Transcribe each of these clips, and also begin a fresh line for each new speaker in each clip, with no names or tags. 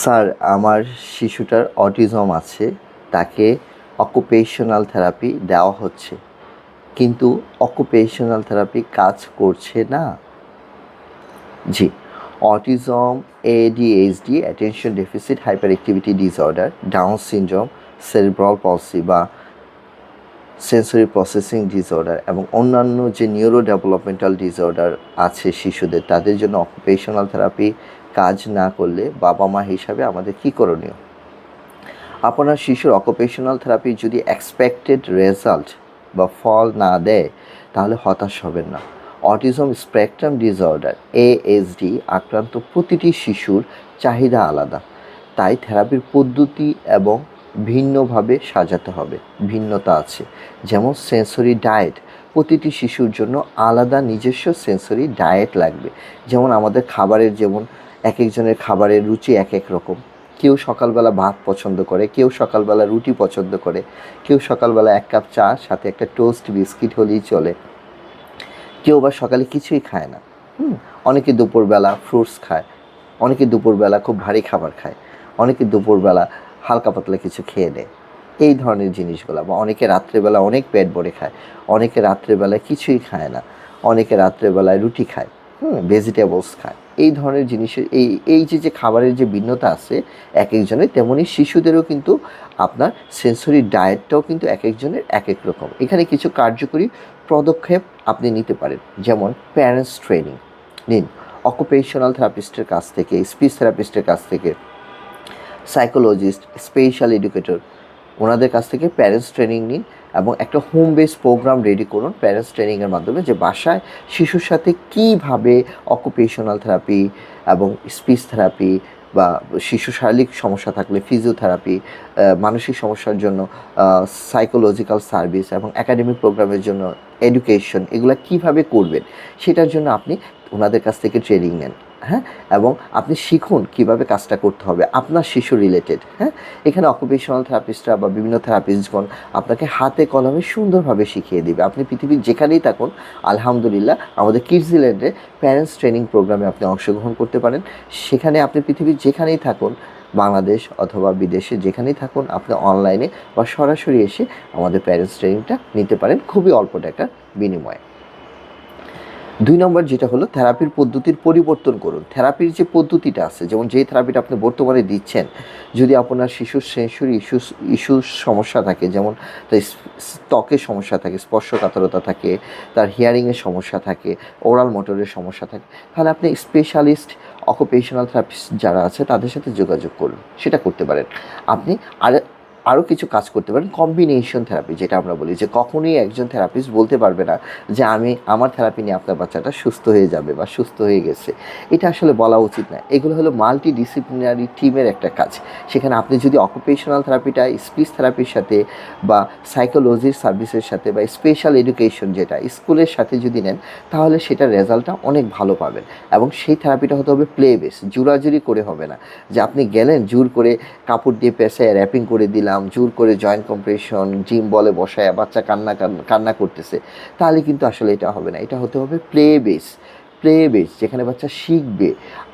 Sir, আমার শিশুটার autism আছে, তাকে অকুপেশনাল থেরাপি দেওয়া হচ্ছে। কিন্তু অকুপেশনাল থেরাপি কাজ করছে না। জি, autism ADHD attention deficit hyper activity disorder Down syndrome cerebral palsy বা সেন্সরি প্রসেসিং ডিসঅর্ডার এবং অন্যান্য যে নিউরো ডেভেলপমেন্টাল ডিসঅর্ডার আছে শিশুদের, তাদের জন্য অকুপেশনাল থেরাপি কাজ না করলে বাবা মা হিসাবে আমাদের কী করণীয়? আপনার শিশুর অকুপেশনাল থেরাপি যদি এক্সপেক্টেড রেজাল্ট বা ফল না দেয়, তাহলে হতাশ হবেন না। অটিজম স্পেকট্রাম ডিসঅর্ডার এএসডি আক্রান্ত প্রতিটি শিশুর চাহিদা আলাদা। তাই থেরাপির পদ্ধতি এবং ভিন্নভাবে সাজাতে হবে। ভিন্নতা আছে। যেমন সেন্সরি ডায়েট প্রতিটি শিশুর জন্য আলাদা নিজস্ব সেন্সরি ডায়েট লাগবে। যেমন আমাদের খাবারের যেমন এক একজনের খাবারের রুচি এক এক রকম। কেউ সকালবেলা ভাত পছন্দ করে, কেউ সকালবেলা রুটি পছন্দ করে, কেউ সকালবেলা এক কাপ চা, সাথে একটা টোস্ট বিস্কিট হলেই চলে। কেউ বা সকালে কিছুই খায় না। অনেকে দুপুরবেলা ফ্রুটস খায়, অনেকে দুপুরবেলা খুব ভারী খাবার খায়, অনেকে দুপুরবেলা হালকা পাতলা কিছু খেয়ে নেয়। এই ধরনের জিনিসগুলো, বা অনেকে রাত্রেবেলা অনেক পেট ভরে খায়, অনেকে রাত্রেবেলায় কিছুই খায় না, অনেকে রাত্রেবেলায় রুটি খায়, হুম ভেজিটেবলস খায়। এই ধরনের জিনিসের, এই এই যে যে খাবারের যে ভিন্নতা আছে এক একজনের তেমনই শিশুদেরও কিন্তু আপনার সেন্সরি ডায়েটটাও কিন্তু এক একজনের এক এক রকম। এখানে কিছু কার্যকরী পদক্ষেপ আপনি নিতে পারেন। যেমন প্যারেন্টস ট্রেনিং নিন। অকুপেশনাল থেরাপিস্টের কাছ থেকে স্পিচ থেরাপিস্টের কাছ থেকে সাইকোলজিস্ট স্পেশাল এডুকেটর ওনাদের কাছ থেকে প্যারেন্টস ট্রেনিং নিন এবং একটা হোম বেস প্রোগ্রাম রেডি করুন প্যারেন্টস ট্রেনিংয়ের মাধ্যমে যে বাসায় শিশুর সাথে কীভাবে অকুপেশনাল থেরাপি এবং স্পিচ থেরাপি বা শিশু শারীরিক সমস্যা থাকলে ফিজিওথেরাপি মানসিক সমস্যার জন্য সাইকোলজিক্যাল সার্ভিস এবং একাডেমিক প্রোগ্রামের জন্য এডুকেশন এগুলো কীভাবে করবেন সেটার জন্য আপনি ওনাদের কাছ থেকে ট্রেনিং নেন। হ্যাঁ? এবং আপনি শিখুন কীভাবে কাজটা করতে হবে, আপনার শিশু রিলেটেড হ্যাঁ? এখানে অকুপেশনাল থেরাপিস্টরা বা বিভিন্ন থেরাপিস্টগণ আপনাকে হাতে কলমে সুন্দরভাবে শিখিয়ে দিবে। আপনি পৃথিবীর যেখানেই থাকুন, আলহামদুলিল্লাহ, আমাদের কিডসল্যান্ডে প্যারেন্টস ট্রেনিং প্রোগ্রামে আপনি অংশগ্রহণ করতে পারেন। সেখানে আপনি পৃথিবীর যেখানেই থাকুন, বাংলাদেশ অথবা বিদেশে যেখানেই থাকুন, আপনি অনলাইনে বা সরাসরি এসে আমাদের প্যারেন্টস ট্রেনিংটা নিতে পারেন। খুবই অল্প টাকার বিনিময়ে। দুই নম্বর যেটা হলো, থেরাপির পদ্ধতির পরিবর্তন করুন। থেরাপির যে পদ্ধতিটা আছে, যেমন যে থেরাপিটা আপনি বর্তমানে দিচ্ছেন, যদি আপনার শিশুর সেন্সরি ইস্যু ইস্যুর সমস্যা থাকে, যেমন তার ত্বকের সমস্যা থাকে, স্পর্শকাতরতা থাকে, তার হিয়ারিংয়ের সমস্যা থাকে ওরাল মোটরের সমস্যা থাকে, তাহলে আপনি স্পেশালিস্ট অকুপেশনাল থেরাপিস্ট যারা আছে, তাদের সাথে যোগাযোগ করুন। সেটা করতে পারেন। আপনি আর আরও কিছু কাজ করতে পারেন কম্বিনেশন থেরাপি যেটা আমরা বলি, যে কখনোই একজন থেরাপিস্ট বলতে পারবে না যে আমি আমার থেরাপি নিয়ে আপনার বাচ্চাটা সুস্থ হয়ে যাবে বা সুস্থ হয়ে গেছে। এটা আসলে বলা উচিত না। এগুলো হলো মাল্টি ডিসিপ্লিনারি টিমের একটা কাজ। সেখানে আপনি যদি অকুপেশনাল থেরাপিটা স্পিচ থেরাপির সাথে বা সাইকোলজির সার্ভিসের সাথে বা স্পেশাল এডুকেশন যেটা স্কুলের সাথে যদি নেন, তাহলে সেটার রেজাল্টটা অনেক ভালো পাবেন। এবং সেই থেরাপিটা হতে হবে প্লে বেস জুরাজুরি করে হবে না। যে আপনি গেলেন, জোর করে কাপড় দিয়ে পেঁচায় র্যাপিং করে দিলাম জোর করে জয়েন্ট কম্প্রেশন জিম বলে বসায় বাচ্চা কান্না কান্না করতেছে, তাহলে কিন্তু আসলে এটা হবে না। এটা হতে হবে প্লে বেস প্লে বেস যেখানে বাচ্চা শিখবে,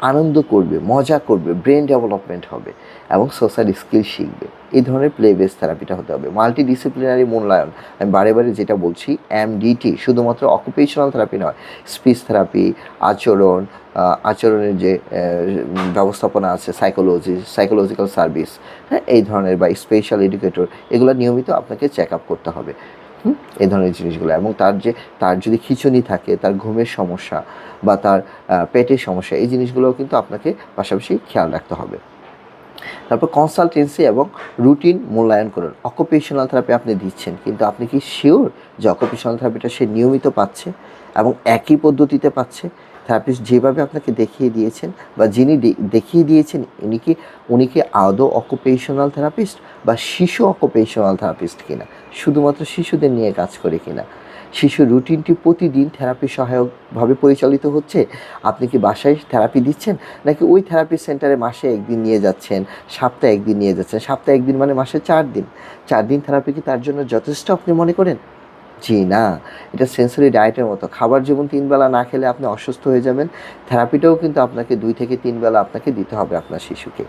আনন্দ করবে, মজা করবে ব্রেন ডেভেলপমেন্ট হবে এবং সোশ্যাল স্কিল শিখবে। এই ধরনের প্লে বেস থেরাপিটা হতে হবে। মাল্টি ডিসিপ্লিনারি মূল্যায়ন। আমি বারে বারে যেটা বলছি এমডিটি শুধুমাত্র অকুপেশনাল থেরাপি নয় স্পিচ থেরাপি আচরণ আচরণের যে ব্যবস্থাপনা আছে সাইকোলজি সাইকোলজিক্যাল সার্ভিস হ্যাঁ এই ধরনের বা স্পেশাল এডুকেটর এগুলো নিয়মিত আপনাকে চেক আপ করতে হবে। এই ধরনের জিনিসগুলো। এবং তার যে, তার যদি খিচুনি থাকে, তার ঘুমের সমস্যা বা তার পেটের সমস্যা, এই জিনিসগুলোও কিন্তু আপনাকে পাশাপাশি খেয়াল রাখতে হবে। তারপর কনসালটেন্সি এবং রুটিন মূল্যায়ন করুন। অকুপেশনাল থেরাপি আপনি দিচ্ছেন, কিন্তু আপনি কি শিওর যে অকুপেশনাল থেরাপিটা সে নিয়মিত পাচ্ছে এবং একই পদ্ধতিতে পাচ্ছে? থেরাপিস্ট যেভাবে আপনাকে দেখিয়ে দিয়েছেন বা যিনি দেখিয়ে দিয়েছেন, উনি কি উনি কি আদৌ অকুপেশনাল থেরাপিস্ট বা শিশু অকুপেশনাল থেরাপিস্ট কিনা? শুধুমাত্র শিশুদের নিয়ে কাজ করে কিনা? শিশু রুটিনটি প্রতিদিন থেরাপি সহায়কভাবে পরিচালিত হচ্ছে? আপনি কি বাসায় থেরাপি দিচ্ছেন? নাকি ওই থেরাপি সেন্টারে মাসে একদিন নিয়ে যাচ্ছেন, সপ্তাহে একদিন নিয়ে যাচ্ছেন? সপ্তাহে একদিন মানে মাসে চার দিন। চার দিন থেরাপি কি তার জন্য যথেষ্ট আপনি মনে করেন? জি না। এটা সেন্সরি ডায়েটের মতো। খাবার যেমন তিন বেলা না খেলে আপনি অসুস্থ হয়ে যাবেন। থেরাপিটাও কিন্তু আপনাকে দুই থেকে তিন বেলা আপনাকে দিতে হবে আপনার শিশুকে।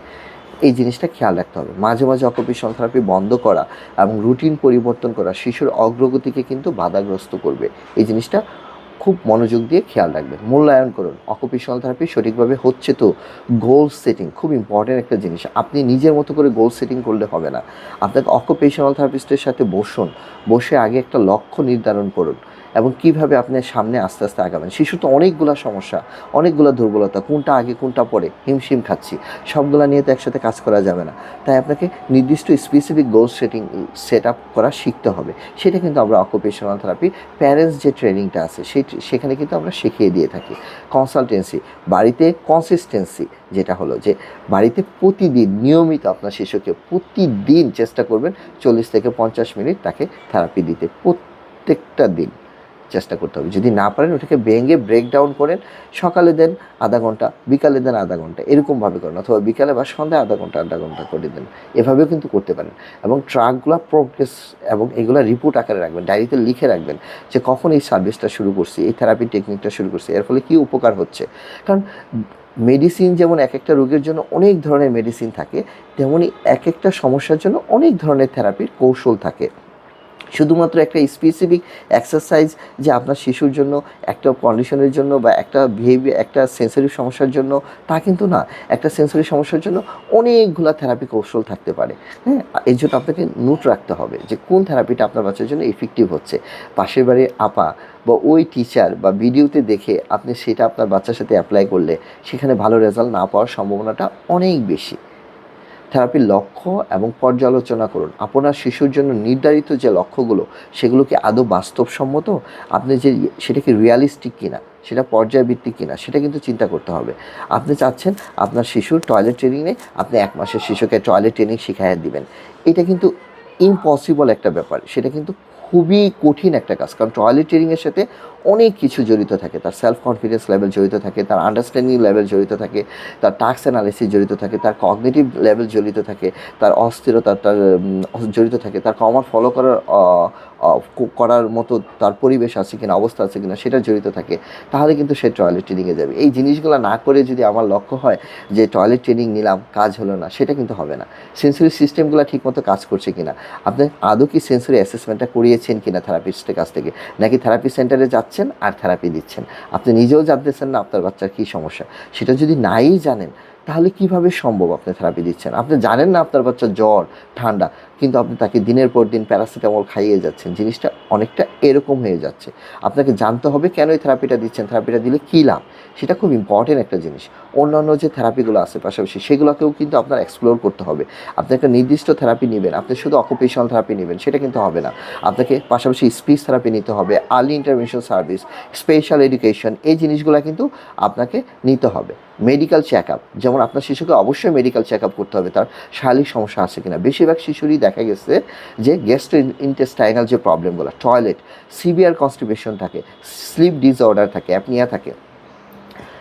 এই জিনিসটা খেয়াল রাখতে হবে। মাঝে মাঝে অকুপেশন থেরাপি বন্ধ করা এবং রুটিন পরিবর্তন করা শিশুর অগ্রগতিকে কিন্তু বাধাগ্রস্ত করবে। এই জিনিসটা খুব মনোযোগ দিয়ে খেয়াল রাখবেন। মূল্যায়ন করুন। অকুপেশনাল থেরাপি সঠিকভাবে হচ্ছে তো গোল সেটিং খুব ইম্পর্ট্যান্ট একটা জিনিস। আপনি নিজের মতো করে গোল সেটিং করলে হবে না। আপনাকে অকুপেশনাল থেরাপিস্টের সাথে বসুন। বসে আগে একটা লক্ষ্য নির্ধারণ করুন। এবং কীভাবে আপনি সামনে আস্তে আস্তে আগাবেন। শিশু তো অনেকগুলা সমস্যা, অনেকগুলো দুর্বলতা, কোনটা আগে, কোনটা পরে, হিমশিম খাচ্ছি, সবগুলো নিয়ে তো একসাথে কাজ করা যাবে না। তাই আপনাকে নির্দিষ্ট specific goal setting set up করা শিখতে হবে। সেটা কিন্তু আমরা অকুপেশনাল থেরাপি প্যারেন্টস যে ট্রেনিংটা আছে সেই সেখানে কিন্তু আমরা শিখিয়ে দিয়ে থাকি। কনসালটেন্সি বাড়িতে কনসিস্টেন্সি যেটা হলো যে, বাড়িতে প্রতিদিন নিয়মিত আপনার শিশুকে প্রতিদিন চেষ্টা করবেন চল্লিশ থেকে পঞ্চাশ মিনিট তাকে থেরাপি দিতে। প্রত্যেকটা দিন। চেষ্টা করতে হবে। যদি না পারেন ওটাকে ভেঙে ব্রেক ডাউন করেন, সকালে দেন আধা ঘণ্টা, বিকালে দেন আধা ঘণ্টা, এরকমভাবে করেন অথবা বিকালে বা সন্ধ্যায় আধা ঘণ্টা আধা ঘণ্টা করে দেন। এভাবেও কিন্তু করতে পারেন। এবং ট্রাকগুলো প্রোগ্রেস এবং এগুলো রিপোর্ট আকারে রাখবেন ডায়েরিতে লিখে রাখবেন যে কখন এই সার্ভিসটা শুরু করছি, এই থেরাপি টেকনিকটা শুরু করছি, এর ফলে কী উপকার হচ্ছে। কারণ মেডিসিন যেমন এক একটা রোগের জন্য অনেক ধরনের মেডিসিন থাকে, তেমনি এক একটা সমস্যার জন্য অনেক ধরনের থেরাপির কৌশল থাকে। শুধুমাত্র একটা স্পেসিফিক এক্সারসাইজ যে আপনার শিশুর জন্য, একটা কন্ডিশনের জন্য বা একটা বিহেভিয়ার একটা সেন্সরি সমস্যার জন্য, তা কিন্তু না। একটা সেন্সরি সমস্যার জন্য অনেকগুলো থেরাপি কৌশল থাকতে পারে। হ্যাঁ এর জন্য আপনাকে নোট রাখতে হবে যে কোন থেরাপিটা আপনার বাচ্চার জন্য এফেক্টিভ হচ্ছে। পাশের বাড়ির আপা বা ওই টিচার বা ভিডিওতে দেখে আপনি সেটা আপনার বাচ্চার সাথে অ্যাপ্লাই করলে সেখানে ভালো রেজাল্ট না পাওয়ার সম্ভাবনাটা অনেক বেশি। থেরাপির লক্ষ্য এবং পর্যালোচনা করুন। আপনার শিশুর জন্য নির্ধারিত যে লক্ষ্যগুলো, সেগুলো কি আদৌ বাস্তবসম্মত? আপনি যে সেটা কি রিয়ালিস্টিক কিনা, সেটা পর্যায়ভিত্তিক কিনা, সেটা কিন্তু চিন্তা করতে হবে। আপনি চাচ্ছেন আপনার শিশুর টয়লেট ট্রেনিংয়ে আপনি এক মাসের শিশুকে টয়লেট ট্রেনিং শিখাইয়া দিবেন। এটা কিন্তু ইম্পসিবল একটা ব্যাপার। সেটা কিন্তু খুবই কঠিন একটা কাজ। কারণ টয়লেট ট্রেনিংয়ের সাথে অনেক কিছু জড়িত থাকে। তার সেলফ কনফিডেন্স লেভেল জড়িত থাকে, তার আন্ডারস্ট্যান্ডিং লেভেল জড়িত থাকে, তার টাক্স অ্যানালিসিস জড়িত থাকে, তার কগনেটিভ লেভেল জড়িত থাকে, তার অস্থিরতা, তার জড়িত থাকে, তার কমার ফলো করার করার মতো তার পরিবেশ আছে কিনা, অবস্থা আছে কিনা, সেটা জড়িত থাকে, তাহলে কিন্তু সে টয়লেট ট্রেনিংয়ে যাবে। এই জিনিসগুলো না করে যদি আমার লক্ষ্য হয় যে টয়লেট ট্রেনিং নিলাম, কাজ হলো না, সেটা কিন্তু হবে না। সেন্সরি সিস্টেমগুলো ঠিকমতো কাজ করছে কিনা? আপনি আদৌ কি সেন্সরি অ্যাসেসমেন্টটা করিয়েছেন কিনা থেরাপিস্টের কাছ থেকে? নাকি থেরাপি সেন্টারে যাচ্ছেন আর থেরাপি দিচ্ছেন? আপনি নিজেও জানতেছেন না আপনার বাচ্চার কী সমস্যা? সেটা যদি নাই জানেন তাহলে কীভাবে সম্ভব আপনি থেরাপি দিচ্ছেন? আপনি জানেন না আপনার বাচ্চার জ্বর, ঠান্ডা, কিন্তু আপনি তাকে দিনের পর দিন প্যারাসিটামল খাইয়ে যাচ্ছেন। জিনিসটা অনেকটা এরকম হয়ে যাচ্ছে। আপনাকে জানতে হবে কেন এই থেরাপিটা দিচ্ছেন? থেরাপিটা দিলে কী লাভ? সেটা খুব ইম্পর্টেন্ট একটা জিনিস। অন্যান্য যে থেরাপিগুলো আছে পাশাপাশি, সেগুলোকেও কিন্তু আপনার এক্সপ্লোর করতে হবে। আপনি একটা নির্দিষ্ট থেরাপি নেবেন। আপনি শুধু অকুপেশনাল থেরাপি নেবেন, সেটা কিন্তু হবে না। আপনাকে পাশাপাশি স্পিচ থেরাপি নিতে হবে early intervention service special education এই জিনিসগুলো কিন্তু আপনাকে নিতে হবে। মেডিকেল চেক আপ যেমন আপনার শিশুকে অবশ্যই মেডিকেল চেক আপ করতে হবে, তার শারীরিক সমস্যা আছে কিনা। বেশিরভাগ শিশুরই দেখা গেছে যে গ্যাস্ট্রো ইন্টেস্টাইনাল যে প্রবলেমগুলো টয়লেট সিভিয়ার কনস্টিপেশন থাকে স্লিপ ডিসঅর্ডার থাকে অ্যাপনিয়া থাকে।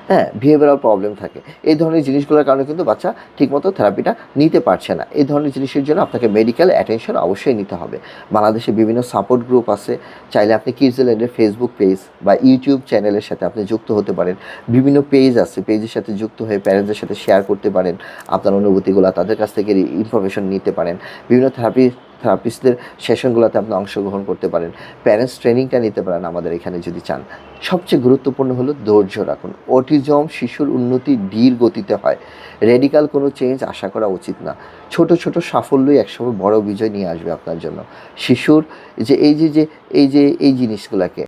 হ্যাঁ বিহেভিয়ারাল প্রবলেম থাকে। এই ধরনের জিনিসগুলোর কারণে কিন্তু বাচ্চা ঠিকমতো থেরাপিটা নিতে পারছে না। এই ধরনের জিনিসের জন্য আপনাকে মেডিকেল অ্যাটেনশন অবশ্যই নিতে হবে। বাংলাদেশে বিভিন্ন সাপোর্ট গ্রুপ আছে। চাইলে আপনি কিডসল্যান্ডের ফেসবুক পেজ বা ইউটিউব চ্যানেলের সাথে আপনি যুক্ত হতে পারেন। বিভিন্ন পেজ আছে। পেজের সাথে যুক্ত হয়ে প্যারেন্টসদের সাথে শেয়ার করতে পারেন। আপনার অনুভূতিগুলো তাদের কাছ থেকে ইনফরমেশন নিতে পারেন। বিভিন্ন থেরাপি থেরাপিস্টদের সেশনগুলোতে আপনি অংশগ্রহণ করতে পারেন। প্যারেন্টস ট্রেনিংটা নিতে পারেন আমাদের এখানে যদি চান। সবচেয়ে গুরুত্বপূর্ণ হলো ধৈর্য রাখুন। অটিজম শিশুর উন্নতি ধীর গতিতে হয়। রেডিকাল কোনো চেঞ্জ আশা করা উচিত না। ছোট ছোট সাফল্যই একসময় বড় বিজয় নিয়ে আসবে আপনার জন্য। শিশুর যে, এই যে যে, এই যে, এই জিনিসগুলোকে